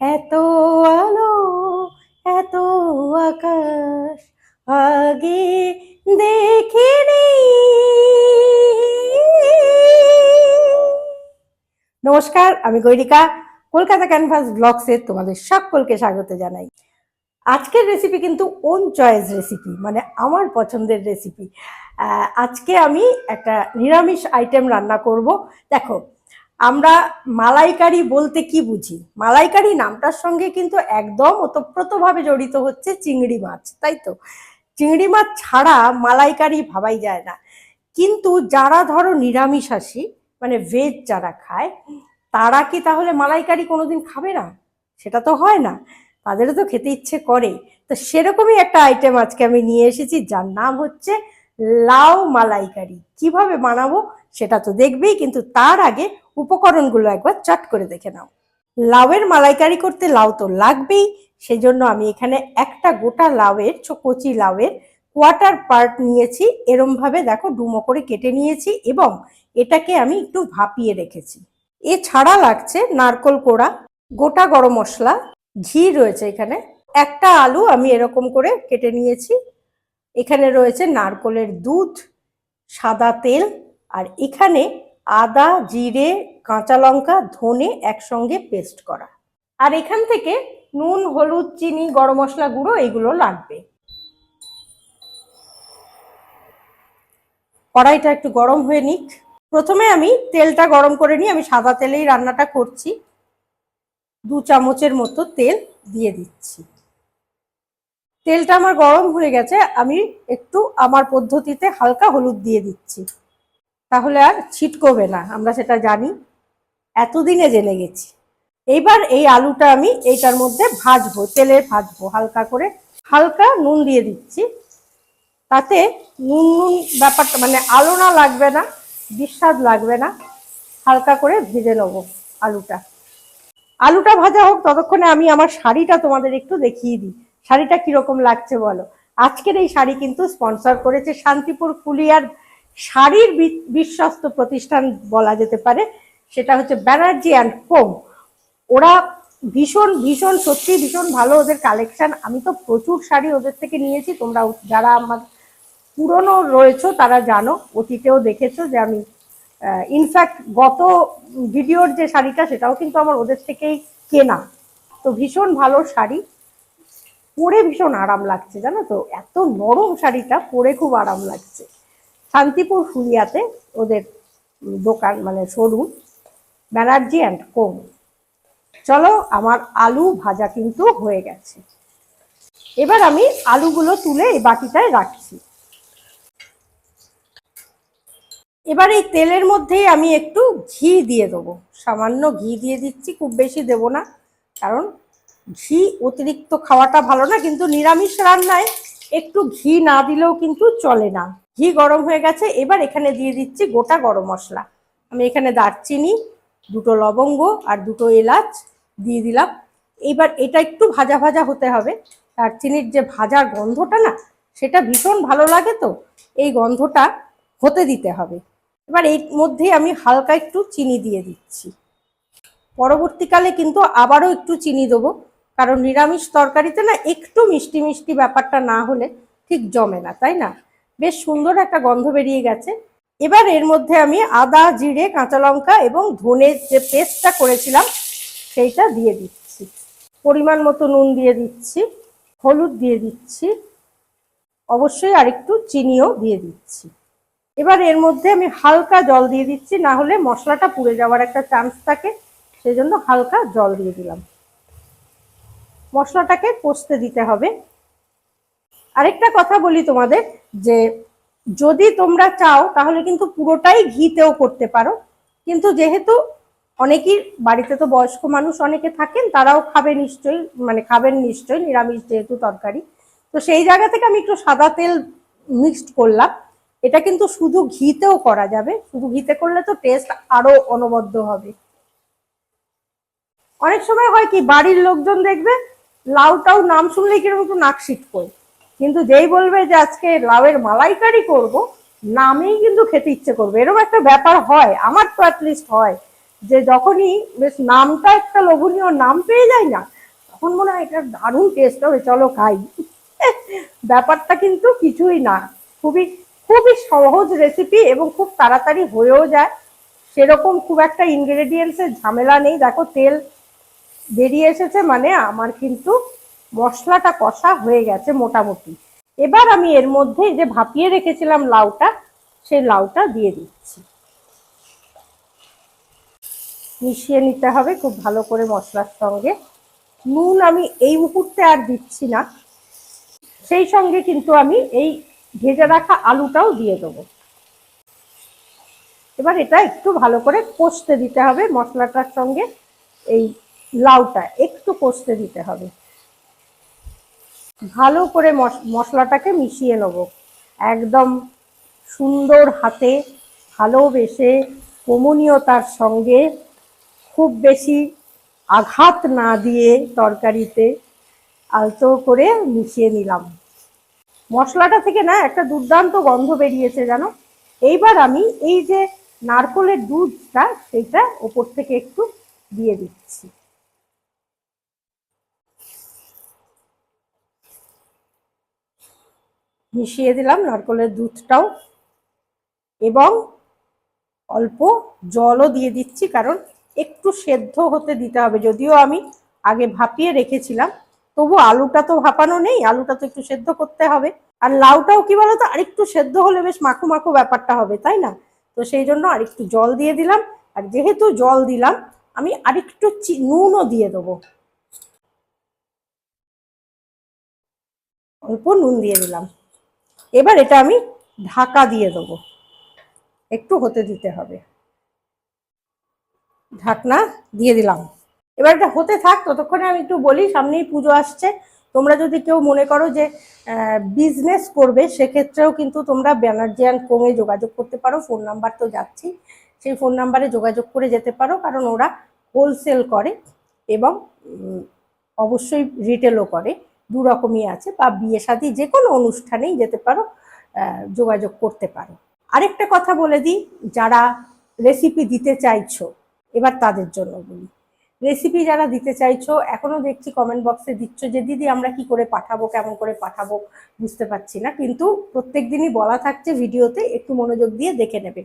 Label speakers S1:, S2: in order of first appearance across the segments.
S1: এত আলো, এত আকাশ, আগে দেখিনি। নমস্কার, আমি গৈরিকা, কলকাতা ক্যানভাস ব্লগসে তোমাদের সকলকে স্বাগত জানাই। আজকের রেসিপি কিন্তু ওন চয়েস রেসিপি মানে আমার পছন্দের রেসিপি আজকে আমি একটা নিরামিষ আইটেম রান্না করব। দেখো আমরা মালাইকারি বলতে কি বুঝি? মালাইকারি নামটার সঙ্গে কিন্তু একদম ওতপ্রোতভাবে জড়িত হচ্ছে চিংড়ি মাছ, তাই তো? চিংড়ি মাছ ছাড়া মালাইকারি ভাবাই যায় না। কিন্তু যারা ধরো নিরামিষাসী মানে ভেজ যারা খায়, তারা কি তাহলে মালাইকারি কোনোদিন খাবে না? সেটা তো হয় না। তাদেরও তো খেতে ইচ্ছে করে। তো সেরকমই একটা আইটেম আজকে আমি নিয়ে এসেছি, যার নাম হচ্ছে লাউ মালাইকারি। কীভাবে বানাবো সেটা তো দেখবেই, কিন্তু তার আগে উপকরণগুলো একবার চট করে দেখে নাও। লাউয়ের মালাইকারি করতে লাউ তো লাগবেই সেই জন্য আমি এখানে একটা গোটা লাউয়ের কচি লাউয়ের কোয়ার্টার পার্ট নিয়েছি। এরমভাবে দেখো ডুমো করে কেটে নিয়েছি এবং এটাকে আমি একটু ভাপিয়ে রেখেছি। এছাড়া লাগছে নারকল কোড়া, গোটা গরম মশলা, ঘি রয়েছে এখানে, একটা আলু আমি এরকম করে কেটে নিয়েছি। এখানে রয়েছে নারকলের দুধ, সাদা তেল, আর এখানে আদা, জিরে, কাঁচা লঙ্কা, ধনে একসঙ্গে পেস্ট করা। আর এখান থেকে নুন, হলুদ, চিনি, গরম মশলা গুঁড়ো এগুলো লাগবে। কড়াইটা একটু গরম হয়ে নিক। প্রথমে আমি তেলটা গরম করে নিই আমি সাদা তেলেই রান্নাটা করছি। দু চামচের মতো তেল দিয়ে দিচ্ছি। তেলটা আমার গরম হয়ে গেছে, আমি একটু আমার পদ্ধতিতে হালকা হলুদ দিয়ে দিচ্ছি। তাহলে আর ছিটকবে না, আমরা সেটা জানি। এতদিনে জেনে গেছি। এইবার এই আলুটা আমি এইটার মধ্যে ভাজবো, তেলে ভাজবো হালকা করে। হালকা নুন দিয়ে দিচ্ছি। তাতে নুন নুন ব্যাপারটা মানে আলো না লাগবে না, বিস্বাদ লাগবে না। হালকা করে ভেজে নেব আলুটা। আলুটা ভাজা হোক, ততক্ষণে আমি আমার শাড়িটা তোমাদের একটু দেখিয়ে দিই। শাড়িটা কীরকম লাগছে বলো? আজকের এই শাড়ি কিন্তু স্পন্সর করেছে শান্তিপুর ফুলিয়ার শাড়ির বিশ্বস্ত প্রতিষ্ঠান বলা যেতে পারে, সেটা হচ্ছে ব্যানার্জি অ্যান্ড হোম। ওরা ভীষণ ভীষণ সত্যি ভীষণ ভালো ওদের কালেকশন। আমি তো প্রচুর শাড়ি ওদের থেকে নিয়েছি, তোমরা যারা আমার পুরনো রয়েছে তারা জানো, অতীতেও দেখেছ যে আমি ইনফ্যাক্ট গত ভিডিওর যে শাড়িটা সেটাও কিন্তু আমার ওদের থেকেই কেনা। তো ভীষণ ভালো শাড়ি, পরে ভীষণ আরাম লাগছে জানো তো? এত নরম শাড়িটা পরে খুব আরাম লাগছে। শান্তিপুর ফুলিয়াতে ওদের দোকান মানে শোরুম ব্যানার্জি অ্যান্ড কোম চলো, আমার আলু ভাজা কিন্তু হয়ে গেছে। এবার আমি আলুগুলো তুলে এই বাটিটায় রাখছি। এবার এই তেলের মধ্যেই আমি একটু ঘি দিয়ে দেবো। সামান্য ঘি দিয়ে দিচ্ছি, খুব বেশি দেব না, কারণ ঘি অতিরিক্ত খাওয়াটা ভালো না, কিন্তু নিরামিষ রান্নায় একটু ঘি না দিলেও কিন্তু চলে না। ঘি গরম হয়ে গেছে, এবার এখানে দিয়ে দিচ্ছি গোটা গরম মশলা। আমি এখানে দারচিনি, দুটো লবঙ্গ আর দুটো এলাচ দিয়ে দিলাম। এবার এটা একটু ভাজা ভাজা হতে হবে। দারচিনির যে ভাজার গন্ধটা না, সেটা ভীষণ ভালো লাগে তো, এই গন্ধটা হতে দিতে হবে। এবার এর মধ্যে আমি হালকা একটু চিনি দিয়ে দিচ্ছি। পরবর্তীকালে কিন্তু আবারও একটু চিনি দেবো, কারণ নিরামিষ তরকারিতে না একটু মিষ্টি মিষ্টি ব্যাপারটা না হলে ঠিক জমে না, তাই না? বেশ সুন্দর একটা গন্ধ বেরিয়ে গেছে। এবার এর মধ্যে আমি আদা, জিরে, কাঁচা লঙ্কা এবং ধনের যে পেস্টটা করেছিলাম, সেইটা দিয়ে দিচ্ছি। পরিমাণ মতো নুন দিয়ে দিচ্ছি, হলুদ দিয়ে দিচ্ছি, অবশ্যই আরেকটু চিনিও দিয়ে দিচ্ছি। এবার এর মধ্যে আমি হালকা জল দিয়ে দিচ্ছি, না হলে মশলাটা পুড়ে যাওয়ার একটা চান্স থাকে, সেই জন্য হালকা জল দিয়ে দিলাম। মশলাটাকে কষতে দিতে হবে। আরেকটা কথা বলি তোমাদের, যে যদি তোমরা চাও তাহলে কিন্তু পুরোটাই ঘিতেও করতে পারো। কিন্তু যেহেতু অনেকেই, বাড়িতে তো বয়স্ক মানুষ অনেকে থাকেন, তারাও খাবে নিশ্চয়ই মানে খাবেন নিশ্চয়ই, নিরামিষ যেহেতু তরকারি। তো সেই জায়গা থেকে আমি একটু সাদা তেল মিক্সড করলাম। এটা কিন্তু শুধু ঘিতেও করা যাবে, শুধু ঘিতে করলে তো টেস্ট আরও অনবদ্য হবে। অনেক সময় হয় কি, বাড়ির লোকজন দেখবে, লাউটাও নাম শুনলেই কীরকম একটু নাক করে কিন্তু যেই বলবে যে আজকে লাউয়ের মালাইকারি করব, নামেই কিন্তু খেতে ইচ্ছে করবে। এরকম একটা ব্যাপার হয়, আমার তো অ্যাটলিস্ট হয়, যে যখনই বেশ নামটা একটা লোভনীয় নাম পেয়ে যায় না, তখন মনে হয় এটা দারুণ টেস্ট হবে, চলো খাই। ব্যাপারটা কিন্তু কিছুই না। খুবই খুবই সহজ রেসিপি এবং খুব তাড়াতাড়ি হয়েও যায়। সেরকম খুব একটা ইনগ্রেডিয়েন্টসের ঝামেলা নেই। দেখো তেল বেরিয়ে এসেছে মানে আমার কিন্তু মশলাটা কষা হয়ে গেছে মোটামুটি। এবার আমি এর মধ্যে যে ভাপিয়ে রেখেছিলাম লাউটা, সেই লাউটা দিয়ে দিচ্ছি। মিশিয়ে নিতে হবে খুব ভালো করে মশলার সঙ্গে। নুন আমি এই মুহূর্তে আর দিচ্ছি না। সেই সঙ্গে কিন্তু আমি এই ভেজে রাখা আলুটাও দিয়ে দেবো। এবার এটা একটু ভালো করে কষতে দিতে হবে মশলাটার সঙ্গে। এই লাউটা একটু কষতে দিতে হবে। ভালো করে মশলাটাকে মিশিয়ে নেব। একদম সুন্দর হাতে ভালোবেসে কমনীয়তার সঙ্গে খুব বেশি আঘাত না দিয়ে তরকারিতে আলতো করে মিশিয়ে নিলাম। মশলাটা থেকে না একটা দুর্দান্ত গন্ধ বেরিয়েছে জানো? এইবার আমি এই যে নারকলের দুধটা সেটা ওপর থেকে একটু দিয়ে দিচ্ছি। মিশিয়ে দিলাম নারকলের দুধটাও। এবং অল্প জলও দিয়ে দিচ্ছি, কারণ একটু সেদ্ধ হতে দিতে হবে। যদিও আমি আগে ভাপিয়ে রেখেছিলাম, তবু আলুটা তো ভাপানো নেই, আলুটা তো একটু সেদ্ধ করতে হবে। আর লাউটাও কি বলতো, আরেকটু সেদ্ধ হলে বেশ মাখো মাখো ব্যাপারটা হবে, তাই না? তো সেই জন্য আরেকটু জল দিয়ে দিলাম। আর যেহেতু জল দিলাম, আমি আরেকটু নুনও দিয়ে দেবো। অল্প নুন দিয়ে দিলাম। এবার এটা আমি ঢাকা দিয়ে দেবো। একটু হতে দিতে হবে। ঢাকনা দিয়ে দিলাম। এবার এটা হতে থাক, ততক্ষণে আমি একটু বলি, সামনেই পুজো আসছে। তোমরা যদি কেউ মনে করো যে বিজনেস করবে, সেক্ষেত্রেও কিন্তু তোমরা ব্যানার্জি অ্যান্ড কোঙে যোগাযোগ করতে পারো। ফোন নাম্বার তো যাচ্ছি। সেই ফোন নাম্বারে যোগাযোগ করে যেতে পারো, কারণ ওরা হোলসেল করে এবং অবশ্যই রিটেলও করে। দু রকমই আছে বা বিয়ে শাদি যে কোনো অনুষ্ঠানেই যেতে পারো যোগাযোগ করতে পারো। আরেকটা কথা বলে দিই, যারা রেসিপি দিতে চাইছো, এবার তাদের জন্য বলি। রেসিপি যারা দিতে চাইছো, এখনও দেখছি কমেন্ট বক্সে দিচ্ছ যে, দিদি, আমরা কি করে পাঠাবো, কেমন করে পাঠাবো, বুঝতে পারছি না। কিন্তু প্রত্যেক দিনই বলা থাকছে ভিডিওতে, একটু মনোযোগ দিয়ে দেখে নেবে।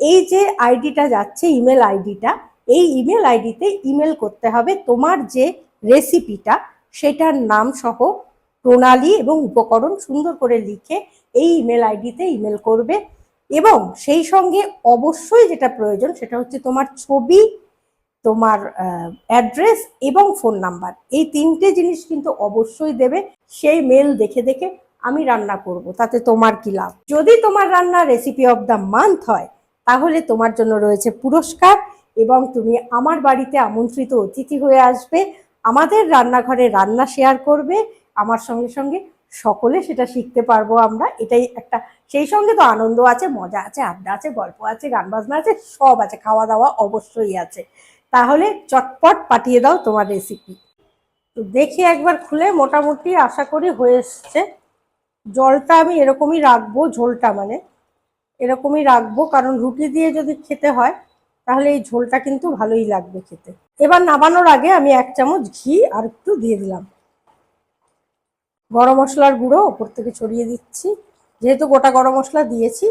S1: এই যে আইডিটা যাচ্ছে ইমেল আইডিটা, এই ইমেল আইডিতে ইমেল করতে হবে তোমার যে রেসিপিটা সেটার নাম সহ প্রণালী এবং উপকরণ সুন্দর করে লিখে এই ইমেল আইডিতে ইমেল করবে এবং সেই সঙ্গে অবশ্যই যেটা প্রয়োজন সেটা হচ্ছে তোমার ছবি, তোমার অ্যাড্রেস এবং ফোন নাম্বার এই তিনটে জিনিস কিন্তু অবশ্যই দেবে। সেই মেল দেখে দেখে আমি রান্না করব, তাতে তোমার কি লাভ? যদি তোমার রান্না রেসিপি অফ দ্য মান্থ হয়, তাহলে তোমার জন্য রয়েছে পুরস্কার এবং তুমি আমার বাড়িতে আমন্ত্রিত অতিথি হয়ে আসবে। আমাদের রান্নাঘরে রান্না শেয়ার করবে, আমার সঙ্গে সঙ্গে সকলে সেটা শিখতে পারব আমরা, এটাই একটা, সেই সঙ্গে তো আনন্দ আছে, মজা আছে, আড্ডা আছে, গল্প আছে, গান বাজনা আছে, সব আছে খাওয়া দাওয়া অবশ্যই আছে। তাহলে চটপট পাঠিয়ে দাও তোমার রেসিপি তো দেখি একবার খুলে, মোটামুটি আশা করি হয়ে এসছে। জলটা আমি এরকমই রাখব, ঝোলটা মানে এরকমই রাখব, কারণ রুটি দিয়ে যদি খেতে হয় তাহলে এই ঝোলটা কিন্তু ভালোই লাগবে খেতে। এবার নামানোর আগে আমি এক চামচ ঘি আর একটু দিয়ে দিলাম। গরম মশলার গুঁড়ো ওপর থেকে ছড়িয়ে দিচ্ছি। যেহেতু গোটা গরম মশলা দিয়েছি,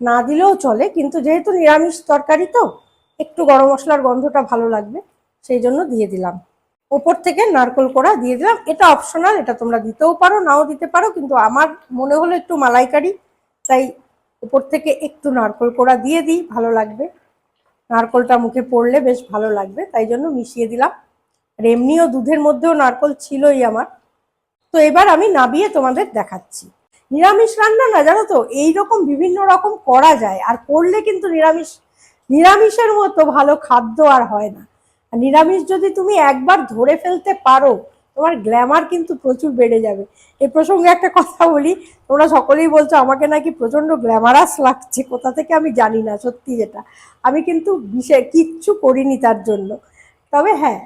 S1: না দিলেও চলে, কিন্তু যেহেতু নিরামিষ তরকারি তো, একটু গরম মশলার গন্ধটা ভালো লাগবে, সেই জন্য দিয়ে দিলাম। ওপর থেকে নারকল কোড়া দিয়ে দিলাম। এটা অপশনাল, এটা তোমরা দিতেও পারো, নাও দিতে পারো, কিন্তু আমার মনে হলো একটু মালাইকারি, তাই উপর থেকে একটু নারকল কোড়া দিয়ে দিই, ভালো লাগবে। নারকলটা মুখে পড়লে বেশ ভালো লাগবে, তাই জন্য মিশিয়ে দিলাম। আর এমনিও দুধের মধ্যেও নারকল ছিলই আমার। তো এবার আমি নাবিয়ে তোমাদের দেখাচ্ছি। নিরামিষ রান্না না, জানো তো? এইরকম বিভিন্ন রকম করা যায়, আর করলে কিন্তু নিরামিষ, নিরামিষের মতো ভালো খাদ্য আর হয় না। নিরামিষ যদি তুমি একবার ধরে ফেলতে পারো তোমার গ্ল্যামার কিন্তু প্রচুর বেড়ে যাবে। এই প্রসঙ্গে একটা কথা বলি, তোমরা সকলেই বলছো আমাকে নাকি প্রচণ্ড গ্ল্যামারাস লাগছে, কোথা থেকে আমি জানি না সত্যি যেটা। আমি কিন্তু বিশেষ কিচ্ছু করিনি তার জন্য। তবে হ্যাঁ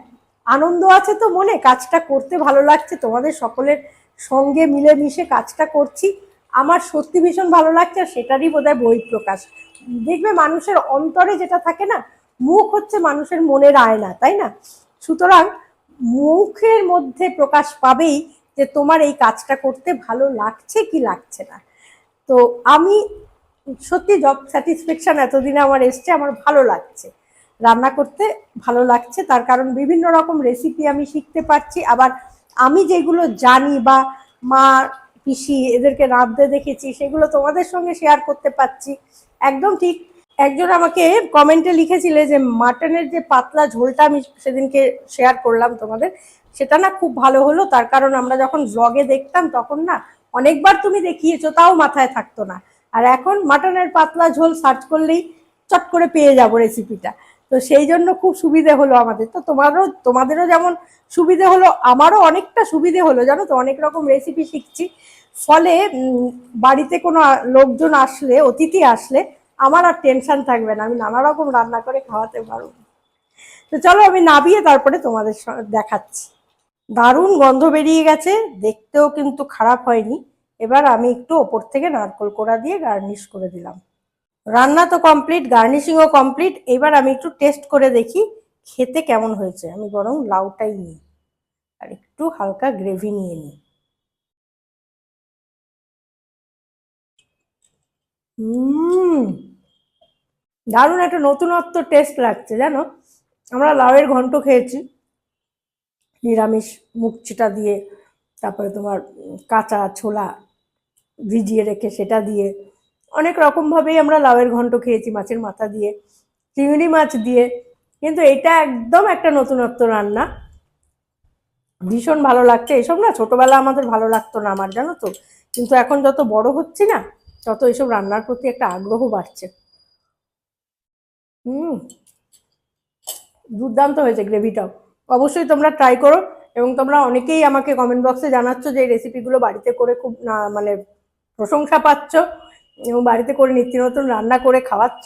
S1: আনন্দ আছে তো মনে, কাজটা করতে ভালো লাগছে, তোমাদের সকলের সঙ্গে মিলেমিশে কাজটা করছি। আমার সত্যি ভীষণ ভালো লাগছে আর সেটারই বোধহয় বহিঃপ্রকাশ দেখবে মানুষের অন্তরে যেটা থাকে না, মুখ হচ্ছে মানুষের মনের আয়না, তাই না? সুতরাং মুখের মধ্যে প্রকাশ পাবেই যে তোমার এই কাজটা করতে ভালো লাগছে কি লাগছে না। তো আমি সত্যি জব স্যাটিসফ্যাকশন এতদিনে আমার এসছে, আমার ভালো লাগছে। রান্না করতে ভালো লাগছে, তার কারণ বিভিন্ন রকম রেসিপি আমি শিখতে পারছি। আবার আমি যেগুলো জানি বা মা, পিসি এদেরকে রাঁধতে দেখেছি, সেগুলো তোমাদের সঙ্গে শেয়ার করতে পারছি। একদম ঠিক একজন আমাকে কমেন্টে লিখেছিলে যে মাটনের যে পাতলা ঝোলটা আমি সেদিনকে শেয়ার করলাম তোমাদের, সেটা না খুব ভালো হলো। তার কারণ আমরা যখন ব্লগে দেখতাম তখন না অনেকবার তুমি দেখিয়েছো, তাও মাথায় থাকতো না। আর এখন মাটনের পাতলা ঝোল সার্চ করলেই চট করে পেয়ে যাব রেসিপিটা তো সেই জন্য খুব সুবিধে হলো আমাদের। তো তোমারও, তোমাদেরও যেমন সুবিধে হলো, আমারও অনেকটা সুবিধে হলো, জানো তো? অনেক রকম রেসিপি শিখছি। ফলে বাড়িতে কোনো লোকজন আসলে, অতিথি আসলে আমার আর টেনশন থাকবে না। আমি নানা রকম রান্না করে খাওয়াতে পারব। তো চলো আমি নাবিয়ে তারপরে তোমাদের দেখাচ্ছি। দারুণ গন্ধ বেরিয়ে গেছে। দেখতেও কিন্তু খারাপ হয়নি। এবার আমি একটু ওপর থেকে নারকোল কোড়া দিয়ে গার্নিশ করে দিলাম। রান্না তো কমপ্লিট গার্নিশিংও কমপ্লিট এবার আমি একটু টেস্ট করে দেখি খেতে কেমন হয়েছে। আমি বরং লাউটাই নিই। আর একটু হালকা গ্রেভি নিয়ে নিই। হুম দারুণ একটা নতুনত্ব টেস্ট লাগছে, জানো? আমরা লাউয়ের ঘন্ট খেয়েছি। নিরামিষ মুখচিটা দিয়ে, তারপরে তোমার কাঁচা ছোলা ভিজিয়ে রেখে সেটা দিয়ে, অনেক রকমভাবেই আমরা লাউয়ের ঘন্ট খেয়েছি মাছের মাথা দিয়ে, চিংড়ি মাছ দিয়ে, কিন্তু এটা একদম একটা নতুনত্ব রান্না। ভীষণ ভালো লাগছে, এইসব না ছোটোবেলা আমাদের ভালো লাগতো না আমার, জানো তো? কিন্তু এখন যত বড় হচ্ছি না, তত এইসব রান্নার প্রতি একটা আগ্রহ বাড়ছে। হুম। দুর্দান্ত হয়েছে গ্রেভিটাও অবশ্যই তোমরা ট্রাই করো এবং তোমরা অনেকেই আমাকে কমেন্ট বক্সে জানাচ্ছ যে এই রেসিপিগুলো বাড়িতে করে খুব মানে প্রশংসা পাচ্ছ এবং বাড়িতে করে নিত্য নতুন রান্না করে খাওয়াচ্ছ।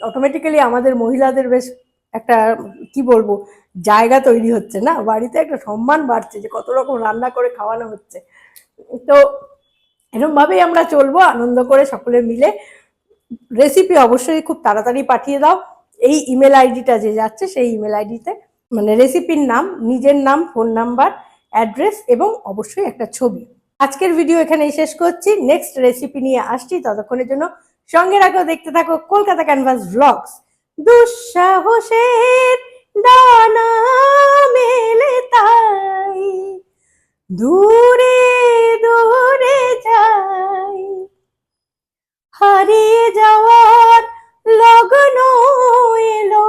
S1: অটোমেটিক্যালি আমাদের মহিলাদের বেশ একটা, কি বলব, জায়গা তৈরি হচ্ছে না? বাড়িতে একটা সম্মান বাড়ছে যে কত রকম রান্না করে খাওয়ানো হচ্ছে। তো এরকমভাবেই আমরা চলবো, আনন্দ করে সকলে মিলে। রেসিপি অবশ্যই খুব তাড়াতাড়ি পাঠিয়ে দাও। এই ইমেল আইডিটা যে যাচ্ছে, সেই ইমেল আইডিতে মানে রেসিপির নাম, নিজের নাম ফোন নাম্বার অ্যাড্রেস এবং অবশ্যই একটা ছবি। আজকের ভিডিও এখানেই শেষ করছি। নেক্সট রেসিপি নিয়ে আসছি। ততক্ষণের জন্য সঙ্গে রাখো, দেখতে থাকো কলকাতা ক্যানভাস ব্লগস দুঃসাহসের ডানা মেলে তাই, দূরে দূরে যাই। হারিয়ে যাওয়ার লগ্ন এলো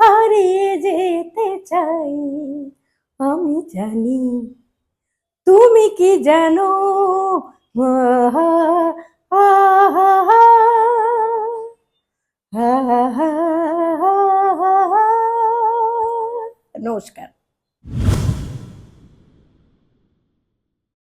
S1: হারিয়ে যেতে চাই আমি জানি তুমি কি জানো। নমস্কার